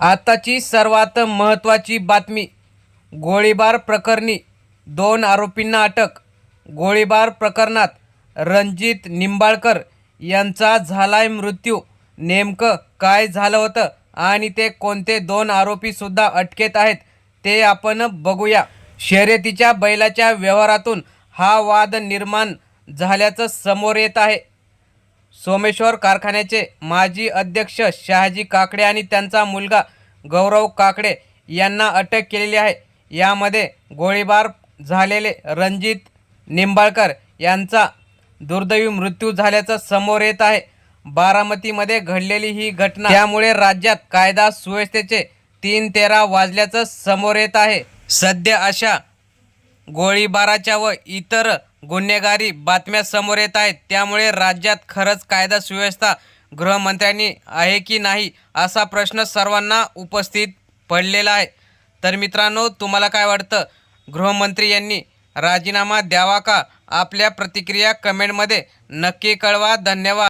आताची सर्वात महत्त्वाची बातमी गोळीबार प्रकरणी दोन आरोपींना अटक गोळीबार प्रकरणात रणजित निंबाळकर यांचा झालाय मृत्यू. नेमकं काय झालं होतं आणि ते कोणते दोन आरोपीसुद्धा अटकेत आहेत ते आपण बघूया. शर्यतीच्या बैलाच्या व्यवहारातून हा वाद निर्माण झाल्याचं समोर येत आहे. सोमेश्वर कारखान्याचे माजी अध्यक्ष शहाजी काकडे आणि त्यांचा मुलगा गौरव काकडे यांना अटक केलेली आहे. यामध्ये गोळीबार झालेले रणजित निंबाळकर यांचा दुर्दैवी मृत्यू झाल्याचं समोर येत आहे. बारामतीमध्ये घडलेली ही घटना त्यामुळे राज्यात कायदा सुव्यवस्थेचे तीन तेरा वाजल्याचं समोर येत आहे. सध्या अशा गोळीबाराच्या व इतर गुन्हेगारी बातम्या समोर येत आहेत. त्यामुळे राज्यात खरंच कायदा सुव्यवस्था गृहमंत्र्यांनी आहे की नाही असा प्रश्न सर्वांना उपस्थित पडलेला आहे. तर मित्रांनो तुम्हाला काय वाटतं? गृहमंत्री यांनी राजीनामा द्यावा का? आपल्या प्रतिक्रिया कमेंटमध्ये नक्की कळवा. धन्यवाद.